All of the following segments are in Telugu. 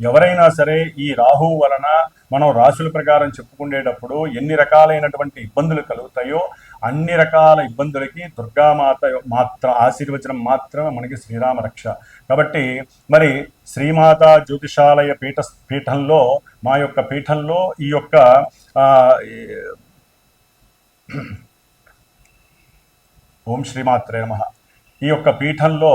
ఎవరైనా సరే ఈ రాహువు వలన మనం రాశుల ప్రకారం చెప్పుకునేటప్పుడు ఎన్ని రకాలైనటువంటి ఇబ్బందులు కలుగుతాయో అన్ని రకాల ఇబ్బందులకి దుర్గామాత మాత్ర ఆశీర్వచనం మాత్రమే మనకి శ్రీరామ రక్ష. కాబట్టి మరి శ్రీమాత జ్యోతిషాలయ పీఠ పీఠంలో మా యొక్క పీఠంలో ఈ యొక్క ఓం శ్రీమాత్రే నమ. ఈ యొక్క పీఠంలో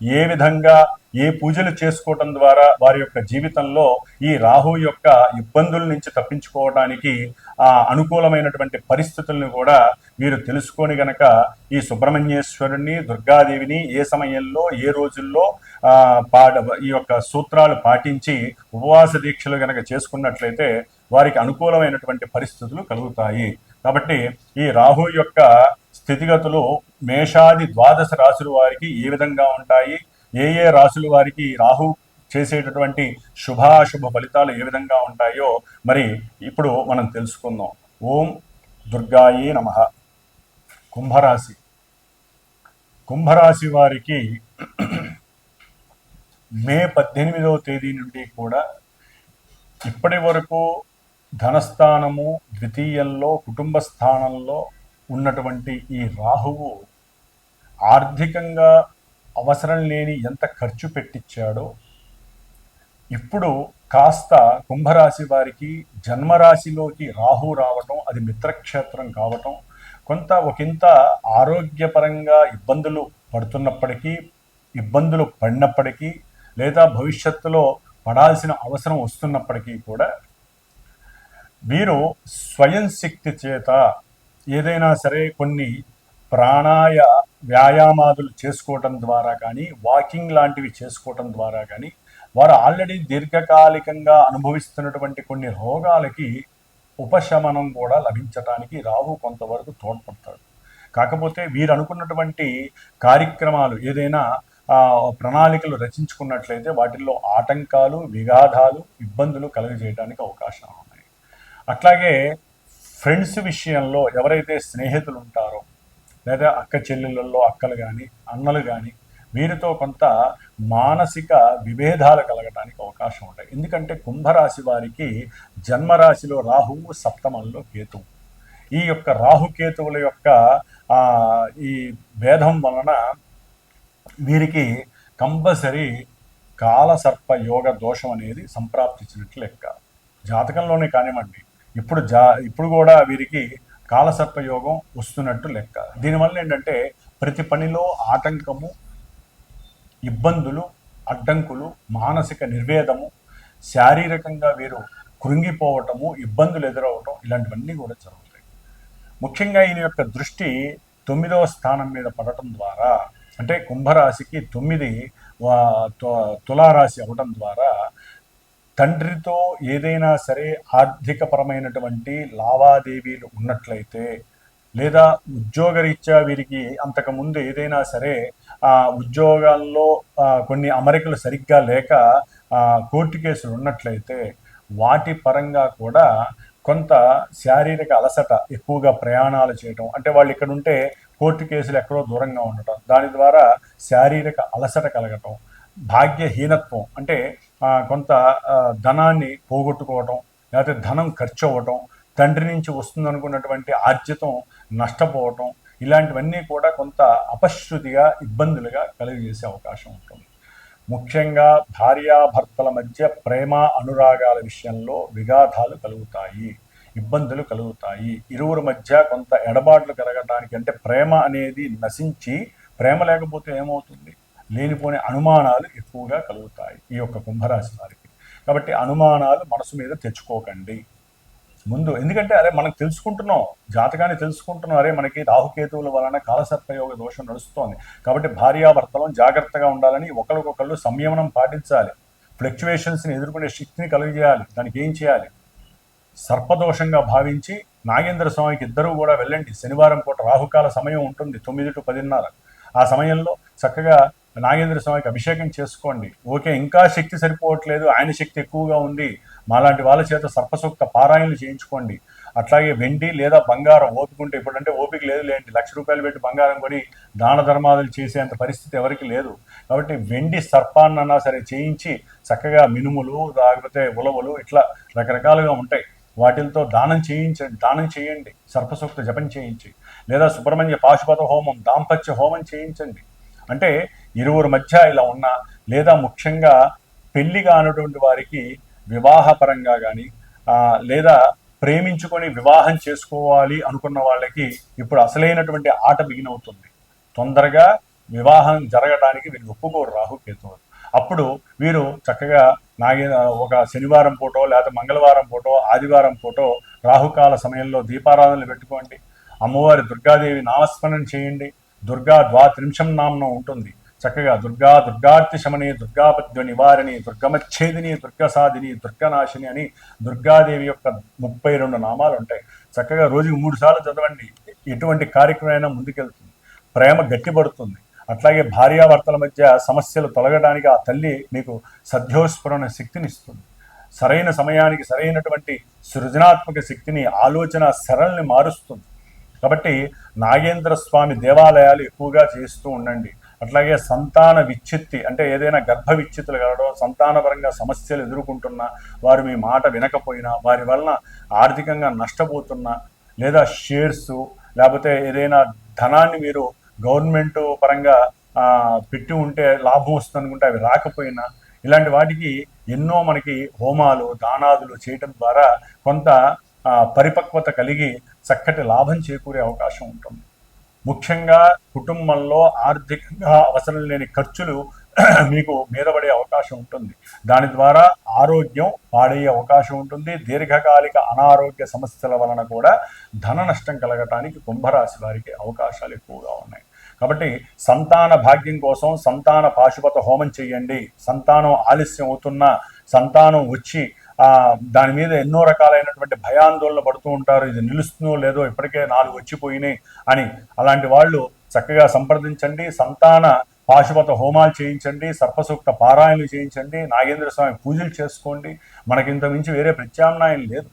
ఏ విధంగా ఏ పూజలు చేసుకోవటం ద్వారా వారి యొక్క జీవితంలో ఈ రాహు యొక్క ఇబ్బందుల నుంచి తప్పించుకోవడానికి ఆ అనుకూలమైనటువంటి పరిస్థితులను కూడా మీరు తెలుసుకొని గనక ఈ సుబ్రహ్మణ్యేశ్వరుని దుర్గాదేవిని ఏ సమయంలో ఏ రోజుల్లో పాడ ఈ యొక్క సూత్రాలు పాటించి ఉపవాస దీక్షలు గనక చేసుకున్నట్లయితే వారికి అనుకూలమైనటువంటి పరిస్థితులు కలుగుతాయి. కాబట్టి ఈ రాహు యొక్క స్థితిగతులు మేషాది ద్వాదశ రాశుల వారికి ఏ విధంగా ఉంటాయి? ఏ ఏ రాశుల వారికి రాహు చేసేటటువంటి శుభాశుభ ఫలితాలు ఏ విధంగా ఉంటాయో మరి ఇప్పుడు మనం తెలుసుకుందాం. ఓం దుర్గాయే నమ. కుంభరాశి. కుంభరాశి వారికి మే పద్దెనిమిదవ తేదీ నుండి కూడా ఇప్పటి వరకు ధనస్థానము ద్వితీయంలో కుటుంబ స్థానంలో ఉన్నటువంటి ఈ రాహువు ఆర్థికంగా అవసరం లేని ఎంత ఖర్చు పెట్టించాడో ఇప్పుడు కాస్త కుంభరాశి వారికి జన్మరాశిలోకి రాహు రావటం అది మిత్రక్షేత్రం కావటం కొంత ఒకంత ఆరోగ్యపరంగా ఇబ్బందులు పడుతున్నప్పటికీ ఇబ్బందులు పడినప్పటికీ లేదా భవిష్యత్తులో పడాల్సిన అవసరం వస్తున్నప్పటికీ కూడా వీరు స్వయం శక్తి చేత ఏదైనా సరే కొన్ని ప్రాణాయ వ్యాయామాదులు చేసుకోవటం ద్వారా కానీ వాకింగ్ లాంటివి చేసుకోవటం ద్వారా కానీ వారు ఆల్రెడీ దీర్ఘకాలికంగా అనుభవిస్తున్నటువంటి కొన్ని రోగాలకి ఉపశమనం కూడా లభించటానికి రాహు కొంతవరకు తోడ్పడతాడు. కాకపోతే వీరు అనుకున్నటువంటి కార్యక్రమాలు ఏదైనా ప్రణాళికలు రచించుకున్నట్లయితే వాటిల్లో ఆటంకాలు విఘాధాలు ఇబ్బందులు కలుగజేయడానికి అవకాశాలు ఉన్నాయి అట్లాగే ఫ్రెండ్స్ విషయంలో ఎవరైతే స్నేహితులు ఉంటారో లేదా అక్క చెల్లెళ్ళల్లో అక్కలు కానీ అన్నలు కానీ వీరితో కొంత మానసిక విభేదాలు కలగటానికి అవకాశం ఉంటాయి. ఎందుకంటే కుంభరాశి వారికి జన్మరాశిలో రాహువు సప్తమంలో కేతువు. ఈ యొక్క రాహుకేతువుల యొక్క ఈ భేదం వలన వీరికి కంపల్సరీ కాలసర్ప యోగ దోషం అనేది సంప్రాప్తించినట్లు లెక్క. జాతకంలోనే కానివ్వండి ఇప్పుడు జా ఇప్పుడు కూడా వీరికి కాలసర్పయోగం వస్తున్నట్టు లెక్క. దీనివల్ల ఏంటంటే ప్రతి పనిలో ఆటంకము ఇబ్బందులు అడ్డంకులు మానసిక నిర్వేదము శారీరకంగా వీరు కృంగిపోవటము ఇబ్బందులు ఎదురవటం ఇలాంటివన్నీ కూడా జరుగుతాయి. ముఖ్యంగా ఈయన యొక్క దృష్టి తొమ్మిదవ స్థానం మీద పడటం ద్వారా అంటే కుంభరాశికి తొమ్మిది తులారాశి అవటం ద్వారా తండ్రితో ఏదైనా సరే ఆర్థికపరమైనటువంటి లావాదేవీలు ఉన్నట్లయితే లేదా ఉద్యోగరీత్యా వీరికి అంతకుముందు ఏదైనా సరే ఆ ఉద్యోగాల్లో కొన్ని అమరికలు సరిగ్గా లేక కోర్టు కేసులు ఉన్నట్లయితే వాటి పరంగా కూడా కొంత శారీరక అలసట ఎక్కువగా ప్రయాణాలు చేయటం అంటే వాళ్ళు ఇక్కడ ఉంటే కోర్టు కేసులు ఎక్కడో దూరంగా ఉండటం దాని ద్వారా శారీరక అలసట కలగటం భాగ్యహీనత్వం అంటే కొంత ధనాన్ని పోగొట్టుకోవటం లేకపోతే ధనం ఖర్చు అవ్వటం తండ్రి నుంచి వస్తుందనుకున్నటువంటి ఆర్జితం నష్టపోవటం ఇలాంటివన్నీ కూడా కొంత అపశృతిగా ఇబ్బందులుగా కలిగజేసే అవకాశం ఉంటుంది. ముఖ్యంగా భార్యాభర్తల మధ్య ప్రేమ అనురాగాల విషయంలో విఘాతాలు కలుగుతాయి ఇబ్బందులు కలుగుతాయి. ఇరువురి మధ్య కొంత ఎడబాట్లు కలగటానికి అంటే ప్రేమ అనేది నశించి ప్రేమ లేకపోతే ఏమవుతుంది? లేనిపోని అనుమానాలు ఎక్కువగా కలుగుతాయి ఈ యొక్క కుంభరాశి వారికి. కాబట్టి అనుమానాలు మనసు మీద తెచ్చుకోకండి. ముందు ఎందుకంటే అరే మనం తెలుసుకుంటున్నాం జాతకాన్ని తెలుసుకుంటున్నాం అరే మనకి రాహుకేతువుల వలన కాలసర్పయోగ దోషం నడుస్తోంది. కాబట్టి భార్యాభర్తలం జాగ్రత్తగా ఉండాలని ఒకరికొకళ్ళు సంయమనం పాటించాలి. ఫ్లక్చువేషన్స్ని ఎదుర్కొనే శక్తిని కలుగజేయాలి. దానికి ఏం చేయాలి? సర్పదోషంగా భావించి నాగేంద్ర స్వామికి ఇద్దరూ కూడా వెళ్ళండి. శనివారం పూట రాహుకాల సమయం ఉంటుంది తొమ్మిది టు పదిన్నర. ఆ సమయంలో చక్కగా నాగేంద్ర స్వామికి అభిషేకం చేసుకోండి. ఓకే ఇంకా శక్తి సరిపోవట్లేదు ఆయన శక్తి ఎక్కువగా ఉంది మాలాంటి వాళ్ళ చేత సర్పసూక్త పారాయణలు చేయించుకోండి. అట్లాగే వెండి లేదా బంగారం ఓపికంటే ఇప్పుడంటే ఓపిక లేదు లేండి. లక్ష రూపాయలు పెట్టి బంగారం కొని దాన ధర్మాదులు చేసేంత పరిస్థితి ఎవరికి లేదు. కాబట్టి వెండి సర్పాన్నన్నా సరే చేయించి చక్కగా మినుములు లేకపోతే ఉలవలు ఇట్లా రకరకాలుగా ఉంటాయి. వాటితో దానం చేయించండి దానం చేయండి. సర్పసూక్త జపం చేయించి. లేదా సుబ్రహ్మణ్య పాశుపత హోమం దాంపత్య హోమం చేయించండి. అంటే ఇరువురు మధ్య ఇలా ఉన్న లేదా ముఖ్యంగా పెళ్ళి కానటువంటి వారికి వివాహపరంగా కానీ లేదా ప్రేమించుకొని వివాహం చేసుకోవాలి అనుకున్న వాళ్ళకి ఇప్పుడు అసలైనటువంటి ఆట బిగినవుతుంది. తొందరగా వివాహం జరగడానికి వీళ్ళు ఒప్పుకోరు రాహుకేతువులు అప్పుడు వీరు చక్కగా నాగే ఒక శనివారం పూటో లేదా మంగళవారం పూటో ఆదివారం పూటో రాహుకాల సమయంలో దీపారాధనలు పెట్టుకోండి. అమ్మవారి దుర్గాదేవి నామస్మరణ చేయండి. దుర్గా ద్వాత్రింశం నామనం ఉంటుంది. చక్కగా దుర్గా దుర్గార్తి శమని దుర్గాపద్య నివారిణి దుర్గమచ్ఛేదిని దుర్గసాధిని దుర్గనాశిని అని దుర్గాదేవి యొక్క ముప్పై రెండు నామాలు ఉంటాయి చక్కగా రోజుకి మూడు సార్లు చదవండి. ఎటువంటి కార్యక్రమమైనా ముందుకెళ్తుంది. ప్రేమ గట్టిపడుతుంది. అట్లాగే భార్యాభర్తల మధ్య సమస్యలు తొలగడానికి ఆ తల్లి మీకు సద్యోస్ఫురణ శక్తినిస్తుంది. సరైన సమయానికి సరైనటువంటి సృజనాత్మక శక్తిని ఆలోచన సరళని మారుస్తుంది. కాబట్టి నాగేంద్ర స్వామి దేవాలయాలు ఎక్కువగా చేస్తూ ఉండండి. అట్లాగే సంతాన విచ్ఛిత్తి అంటే ఏదైనా గర్భ విచ్ఛిత్తులు కలగడం సంతానపరంగా సమస్యలు ఎదుర్కొంటున్నా వారు మీ మాట వినకపోయినా వారి వలన ఆర్థికంగా నష్టపోతున్నా లేదా షేర్స్ లేకపోతే ఏదైనా ధనాన్ని మీరు గవర్నమెంట్ పరంగా పెట్టి ఉంటే లాభం వస్తుంది అనుకుంటే అవి రాకపోయినా ఇలాంటి వాటికి ఎన్నో మనకి హోమాలు దానాదులు చేయటం ద్వారా కొంత పరిపక్వత కలిగి చక్కటి లాభం చేకూరే అవకాశం ఉంటుంది. ముఖ్యంగా కుటుంబంలో ఆర్థికంగా అవసరం లేని ఖర్చులు మీకు మీద పడే అవకాశం ఉంటుంది. దాని ద్వారా ఆరోగ్యం పాడయ్యే అవకాశం ఉంటుంది. దీర్ఘకాలిక అనారోగ్య సమస్యల వలన కూడా ధన నష్టం కలగటానికి కుంభరాశి వారికి అవకాశాలు ఎక్కువగా ఉన్నాయి. కాబట్టి సంతాన భాగ్యం కోసం సంతాన పాశుపత హోమం చేయండి. సంతానం ఆలస్యం అవుతున్న సంతానం వచ్చి దాని మీద ఎన్నో రకాలైనటువంటి భయాందోళన పడుతూ ఉంటారు. ఇది నిలుస్తుందో లేదో ఇప్పటికే నాలుగు వచ్చిపోయినాయి అని అలాంటి వాళ్ళు చక్కగా సంప్రదించండి. సంతాన పాశుపత హోమాలు చేయించండి. సర్పసూక్త పారాయణలు చేయించండి. నాగేంద్ర స్వామి పూజలు చేసుకోండి. మనకింత మించి వేరే ప్రత్యామ్నాయం లేదు.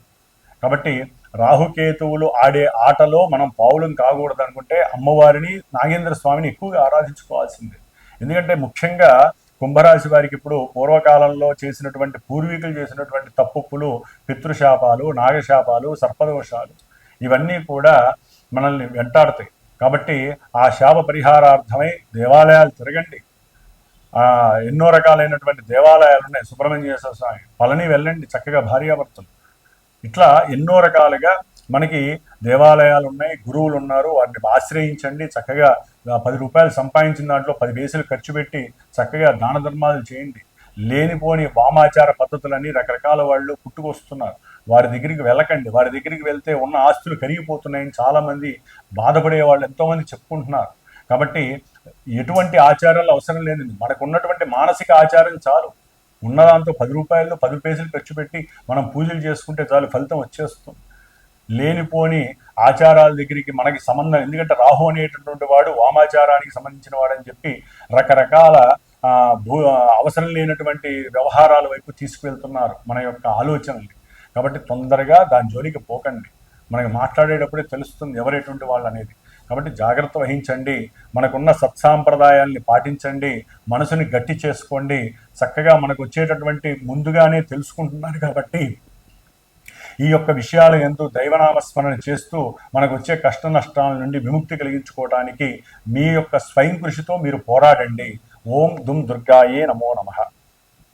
కాబట్టి రాహుకేతువులు ఆడే ఆటలో మనం పావులం కాకూడదు అనుకుంటే అమ్మవారిని నాగేంద్ర స్వామిని ఎక్కువగా ఆరాధించుకోవాల్సిందే. ఎందుకంటే ముఖ్యంగా కుంభరాశి వారికి ఇప్పుడు పూర్వకాలంలో చేసినటువంటి పూర్వీకులు చేసినటువంటి తప్పులు పితృశాపాలు నాగశాపాలు సర్పదోషాలు ఇవన్నీ కూడా మనల్ని వెంటాడతాయి. కాబట్టి ఆ శాప పరిహారార్థమై దేవాలయాలు తిరగండి. ఎన్నో రకాలైనటువంటి దేవాలయాలు ఉన్నాయి. సుబ్రహ్మణ్యేశ్వర స్వామి పళని వెళ్ళండి చక్కగా భార్యాభర్తలు. ఇట్లా ఎన్నో రకాలుగా మనకి దేవాలయాలు ఉన్నాయి గురువులు ఉన్నారు వాటిని ఆశ్రయించండి చక్కగా పది రూపాయలు సంపాదించిన దాంట్లో పది వేసులు ఖర్చు పెట్టి చక్కగా దాన ధర్మాలు చేయండి. లేనిపోని వామాచార పద్ధతులన్నీ రకరకాల వాళ్ళు పుట్టుకొస్తున్నారు. వారి దగ్గరికి వెళ్ళకండి. వారి దగ్గరికి వెళ్తే ఉన్న ఆస్తులు కరిగిపోతున్నాయని చాలామంది బాధపడే వాళ్ళు ఎంతోమంది చెప్పుకుంటున్నారు. కాబట్టి ఎటువంటి ఆచారాలు అవసరం లేదండి మనకు ఉన్నటువంటి మానసిక ఆచారం చాలు. ఉన్నదాంతో పది రూపాయలు పది పైసలు ఖర్చు పెట్టి మనం పూజలు చేసుకుంటే చాలు ఫలితం వచ్చేస్తుంది. లేనిపోని ఆచారాల దగ్గరికి మనకి సంబంధం ఎందుకంటే రాహు అనేటటువంటి వాడు వామాచారానికి సంబంధించిన వాడని చెప్పి రకరకాల భూ అవసరం లేనటువంటి వ్యవహారాల వైపు తీసుకువెళ్తున్నారు మన యొక్క ఆలోచనల్ని. కాబట్టి తొందరగా దాని జోలికి పోకండి. మనకి మాట్లాడేటప్పుడే తెలుస్తుంది ఎవరేటువంటి వాళ్ళు అనేది. కాబట్టి జాగ్రత్త వహించండి. మనకున్న సత్సాంప్రదాయాల్ని పాటించండి. మనసుని గట్టి చేసుకోండి. చక్కగా మనకు వచ్చేటటువంటి ముందుగానే తెలుసుకుంటున్నారు కాబట్టి ఈ యొక్క విషయాలు ఎందు దైవనామస్మరణ చేస్తూ మనకు వచ్చే కష్ట నష్టాల నుండి విముక్తి కలిగించుకోవడానికి మీ యొక్క స్వయం కృషితో మీరు పోరాడండి. ఓం దుమ్ దుర్గాయే నమో నమః.